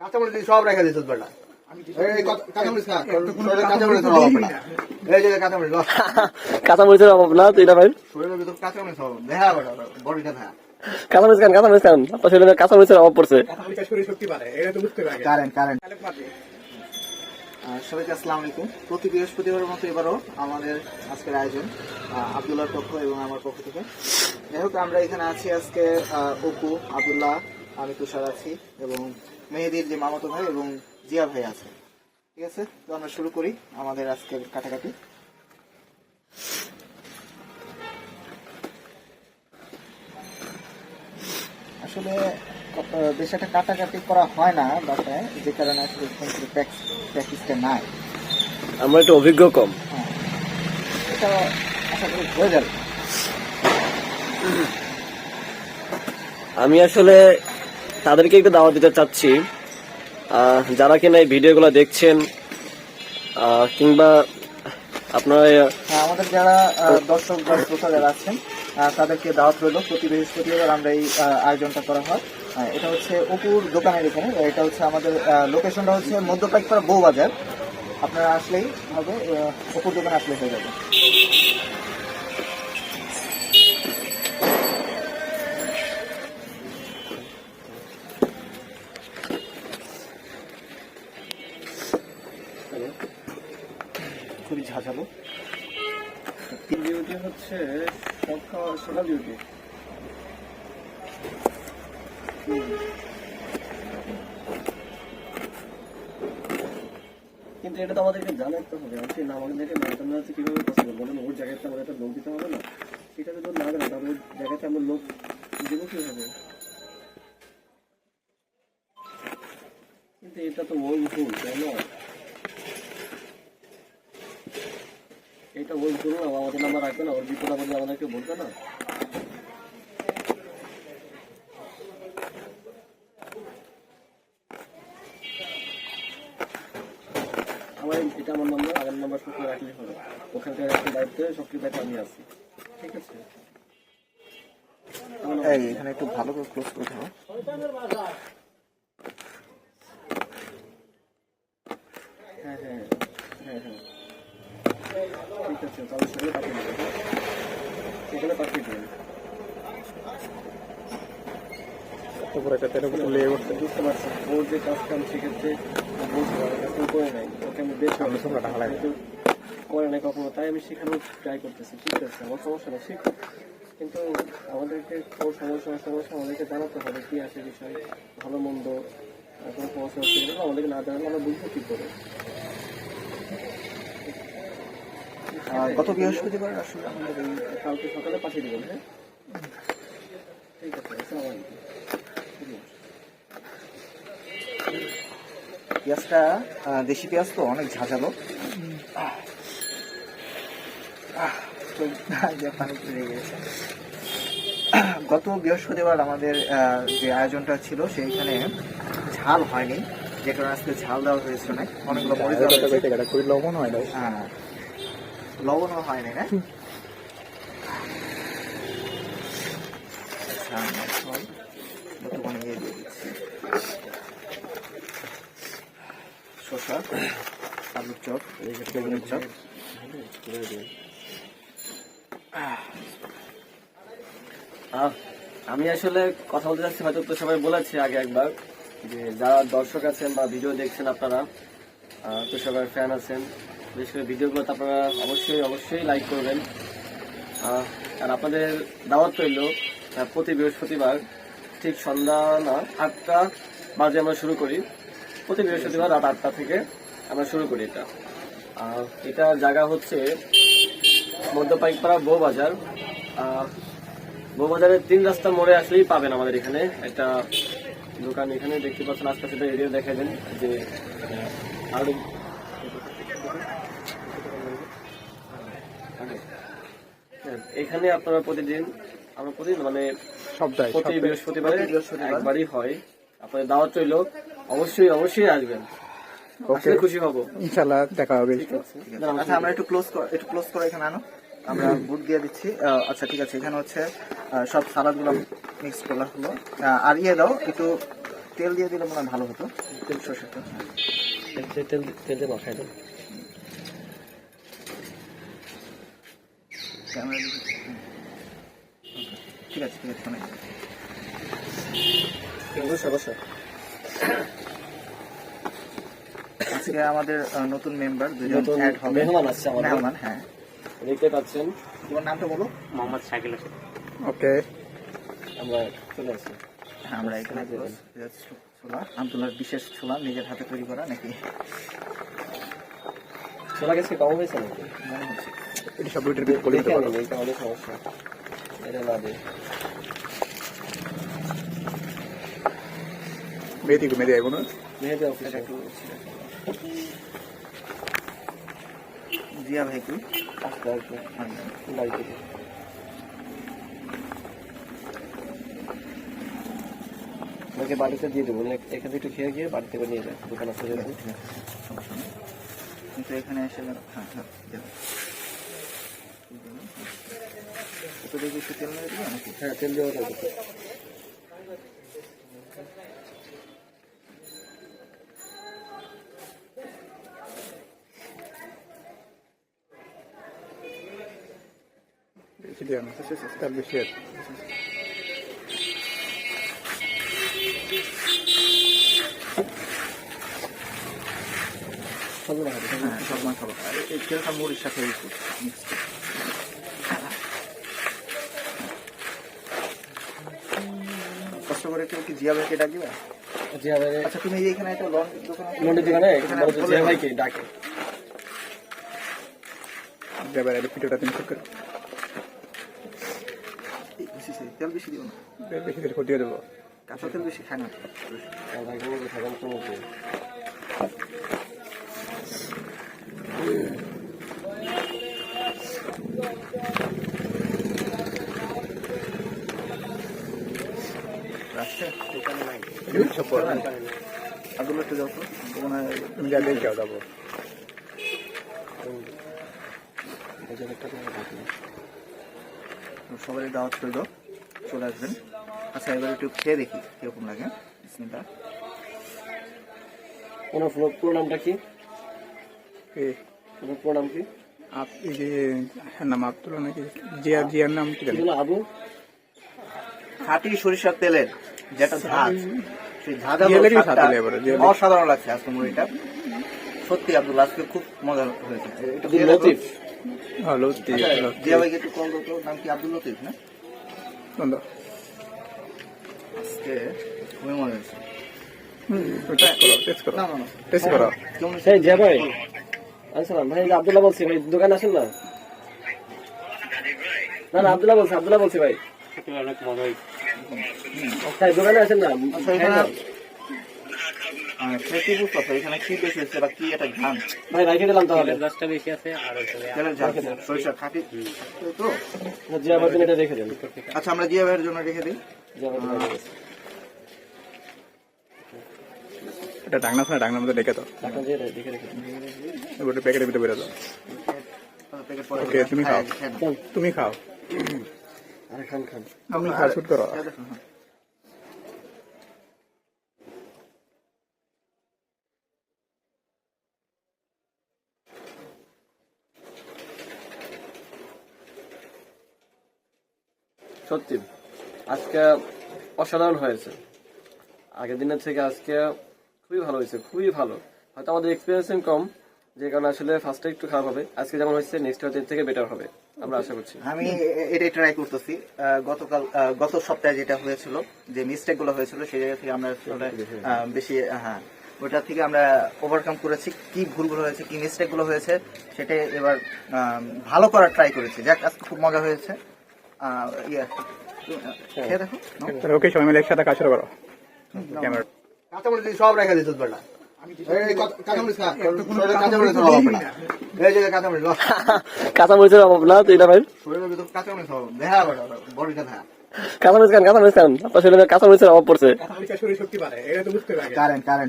কাঁচামরিচ সব রেখে দিছিস বেটা কাঁচামরিচ কাঁচামরিচের অভাব না। ভাই? খান কাঁচামরিচ খান। আপনার শরীরে কাঁচামরিচের অভাব পড়ছে। Current current. সবাইকে আসসালামু আলাইকুম। প্রতি বৃহস্পতিবারের মতো এবারও আমাদের আজকের আয়োজন আহ, আব্দুল্লাহর পক্ষ এবং আমার পক্ষ থেকে। যাই হোক আমরা এখানে আছি আজকে আহ, অপু আব্দুল্লাহ আমি তুষার আছি এবং মেহেদির যে মামাতো ভাই এবং জিয়া ভাই আছে। ঠিক আছে? তো আমরা শুরু করি আমাদের আজকের কাটাকাটি। আসলে বেশ একটা কাটাকাটি করা হয় না বাসায় যে কারণে আসলে প্র্যাকটিসটা নাই। আমরা একটু অভিজ্ঞ কম। হ্যাঁ। এটা আশা করি হয়ে যাবে। আমি আসলে তাদেরকে একটু দাওয়াত দিতে চাচ্ছি। যারা কিনা এই ভিডিওগুলো দেখছেন কিংবা আপনারা হ্যাঁ, আমাদের যারা দর্শক বা শ্রোতা যারা আছেন তাদেরকে দাওয়াত রইল। প্রতি বৃহস্পতিবার আমরা এই আয়োজনটা করা হয়। এটা হচ্ছে অপুর দোকানের এখানে। এটা হচ্ছে আমাদের লোকেশনটা হচ্ছে মধ্যপাইকপাড়া বউবাজার। আপনারা আসলেই হবে অপুর দোকানে আসলে হয়ে যাবে। খুবই ঝাঁঝালো। ডিউটি হচ্ছে সকাল ডিউটি কিন্তু এটা তো আমাদেরকে জানাতে হবে আজকে না আমাদেরকে না হচ্ছে কীভাবে পসিবল বলেন, ওর জায়গাতে আমাদের একটা লোক দিতে হবে না? এটা যদি না দেয় তাহলে জায়গাতে আমরা লোক দেবো কীভাবে? কিন্তু এটা তো ওই ভুল, তাই না? এটা ওই ভুল আমাদের নাম্বার রাখবে না ওর বিপদ আপদে আমাদেরকে বলবে না। আমার এটা আমার নাম্বার, আগের নাম্বার সব রাখলেই হবে। ওখানকার একটা দায়িত্বে সব কিছু আমি আছি। এখানে একটু ভালো করে ক্লোজ করে দাও হ্যাঁ হ্যাঁ হ্যাঁ হ্যাঁ ঠিক আছে পাঠিয়ে দেবো এখানে পাঠিয়ে দেবেন বুঝতে পারছি ওর যে কাজ কাম সেক্ষেত্রে বুঝতে করে নাই ওকে আমি বেশ কিন্তু করে নাই কখনো তাই আমি শেখানোর ট্রাই করতেছি ঠিক আছে আমার সমস্যা নেই শিখ কিন্তু আমাদেরকে ওর সমস্যা সমস্যা আমাদেরকে জানাতে হবে কি আছে বিষয় ভালো মন্দ কোনো সমস্যা হচ্ছে আমাদেরকে না জানালে আমরা বুঝব কি করে গত বৃহস্পতিবার আসলে আমাদের এই কালকে সকালে পাঠিয়ে দেবেন হ্যাঁ? ঠিক আছে পেঁয়াজটা দেশি পেঁয়াজ তো অনেক ঝাঁঝালো। গত বৃহস্পতিবার আমাদের যে আয়োজনটা ছিল সেইখানে ঝাল হয়নি। যে কারণে আজকে ঝাল দেওয়া হয়েছে অনেকগুলো মরিচ হয়। না হ্যাঁ না আচ্ছা, ফল একটুখানি ইয়ে দিয়ে দিচ্ছি। শসা আলুর চপ বেগুনের চপ। আমি আসলে কথা বলতে চাচ্ছি হয়তো তো সবাই বলেছি আগে একবার যে যারা দর্শক আছেন বা ভিডিও দেখছেন আপনারা তো সবাই ফ্যান আছেন। বিশেষ করে ভিডিওগুলো আপনারা অবশ্যই অবশ্যই লাইক করবেন। আর আপনাদের দাওয়াত রইল প্রতি বৃহস্পতিবার ঠিক সন্ধ্যা না, আটটা বাজে আমরা শুরু করি। প্রতি বৃহস্পতিবার রাত আটটা থেকে আমরা শুরু করি এটা। আর এটা জায়গা হচ্ছে মধ্যপাইকপাড়া বউবাজার বউবাজারের তিন রাস্তা মোড়ে আসলেই পাবেন আমাদের এখানে। একটা দোকান এখানে দেখতে পাচ্ছেন, আশপাশে এরিয়া দেখা দেন যে আর এখানে আপনারা প্রতিদিন আমরা প্রতিদিন মানে সপ্তাহে প্রতি বৃহস্পতিবার। একবারই হয়। আপনাদের দাওয়াত রইল। অবশ্যই অবশ্যই আসবেন। আসলে খুশি হব। ইনশাল্লাহ দেখা হবে। ঠিক আছে। আচ্ছা আমরা একটু ক্লোজ একটু ক্লোজ করে এখানে আনো। আমরা বুট দিয়ে দিচ্ছি। আচ্ছা ঠিক আছে। এখানে হচ্ছে সব সালাদগুলো মিক্স করা হলো। আর ইয়ে দাও একটু তেল দিয়ে দিলে মনে হয় ভালো হতো। তেল সরষের তেল। তেল তেল দিয়ে মাখাই দেন। ক্যামেরা। ঠিক আছে ঠিক আছে শোনাই অবশ্যই আজকে আমাদের নতুন মেম্বার দুজন অ্যাড হবে। মেহমান আসছে আমাদের। মেহমান হ্যাঁ। দেখতে পাচ্ছেন তোমার নামটা বলো? মোহাম্মদ শাকিল হোসেন। ওকে। আমরা চলে আসছি হ্যাঁ, আমরা এখানে ছোলা আবদুল্লার বিশেষ ছোলা নিজের হাতে তৈরি করা নাকি? ছোলা গেছে কম হয়েছে নাকি? মনে হচ্ছে। এটা সব রুটির ভিতরে করে দিতে পারো। এটা অনেক সমস্যা। এটা না দিই মেয়েদি এগুলো অফিসে। একটু জিয়া ভাই কি? আসতে আসবে বাড়ি ওকে বাড়িতে দিয়ে দেবো। এখান একটু খেয়ে গিয়ে বাড়ি থেকে নিয়ে যায় দোকান আছে যেহেতু। কিন্তু এখানে এসে হ্যাঁ হ্যাঁ দেখি একটু তেল মেরে দিবে নাকি হ্যাঁ তেল দেওয়া সব আর মুড়ির সাথে করে। কেউ কি জিয়া ভাইকে ডাকবে? জিয়া ভাই আচ্ছা তুমি এই এখানে একটা লন দোকান লন্ডের দোকানে জিয়া ভাইকে ডাকে। এবার এটা পিঠোটা তুমি ঠিক করো। তেল বেশি দিও না। তেল বেশি দিলে ফটিয়ে দেবো। কাঁচা তেল বেশি খায় না আর ভাইকে বলব থাকেন তো মতো রাখছে এটা সব করো আব্দুল্লাহ একটু যাও তো। মনে তুমি যাব সবারই দাওয়াত রইল চলে আসবেন। আচ্ছা এবার একটু খেয়ে দেখি কীরকম লাগে ওনার পুরো পুরো নামটা কি? ওনার পুরো নাম কি? আপ যে হ্যাঁ, নাম নাকি? জিয়া জিয়ার নাম কি আবু? খাঁটি সরিষার তেলের যেটা ঝাঁজ সেই অসাধারণ লাগছে আজকে মুড়িটা সত্যি আব্দুল্লাহ আজকে খুব মজা হয়েছে। আব্দুল। লতিফ। জিয়া ভাইকে একটু কল করতো নাম কি? আব্দুল লতিফ না? আজকে খুবই মজা আব্দুল্লাহ বলছি ভাই দোকানে আসেন না? না না আব্দুল্লাহ বলছি আব্দুল্লাহ বলছি ভাই। অনেক মজা হয়েছে। ভাই দোকানে আসেন না? আচ্ছা এখানে কি বুঝতে পারছ? এখানে কি বেশি বা কি একটা ঘাম ভাই রাইখে দিলাম তাহলে গাছটা বেশি আছে আর হচ্ছে তেলের ঝাল সরিষার খাঁটি তো? জিয়া ভাই এটা রেখে দেন। আচ্ছা আমরা জিয়া জন্য রেখে দিই। জিয়া ভাই দিন রেখে দেন। এটা ডাকনা শোনা ডাকনার মধ্যে ডেকে রেখে রেখে দেন। এবার প্যাকেটের ভিতরে বেরো দাও। তুমি খাও। তুমি খাও। খান খান। তুমি খাও শুট করো। সত্যি। আজকে অসাধারণ হয়েছে। আগের দিনের থেকে আজকে খুবই ভালো হয়েছে খুবই ভালো। হয়তো আমাদের এক্সপিরিয়েন্স কম যে কারণে আসলে ফার্স্টে একটু খারাপ হবে। আজকে যেমন হয়েছে নেক্সট হয়তো এর থেকে বেটার হবে আমরা আশা করছি। আমি এটাই ট্রাই করতেছি। গতকাল গত সপ্তাহে যেটা হয়েছিল যে মিস্টেকগুলো হয়েছিল সেই জায়গা থেকে আমরা বেশি হ্যাঁ ওটা থেকে আমরা ওভারকাম করেছি। কি ভুলগুলো হয়েছে কি মিস্টেকগুলো হয়েছে সেটাই এবার ভালো করার ট্রাই করেছি। যাক আজকে খুব মজা হয়েছে। ইয়ে খেয়ে দেখো নাও। তাহলে ওকে সবাই মিলে একসাথে কাজ শুরু করো। ক্যামেরা। কাঁচামরিচ সব রেখে বেলা। কাঁচামরিচের অভাব না। তো এটা ভাই? কাঁচামরিচ। কাঁচামরিচ খান কাঁচামরিচ খান। আপনার শরীরে কাঁচামরিচের অভাব পড়ছে। শরীর শক্তি বাড়ে এটা তো বুঝতে লাগে কারেন্ট কারেন্ট।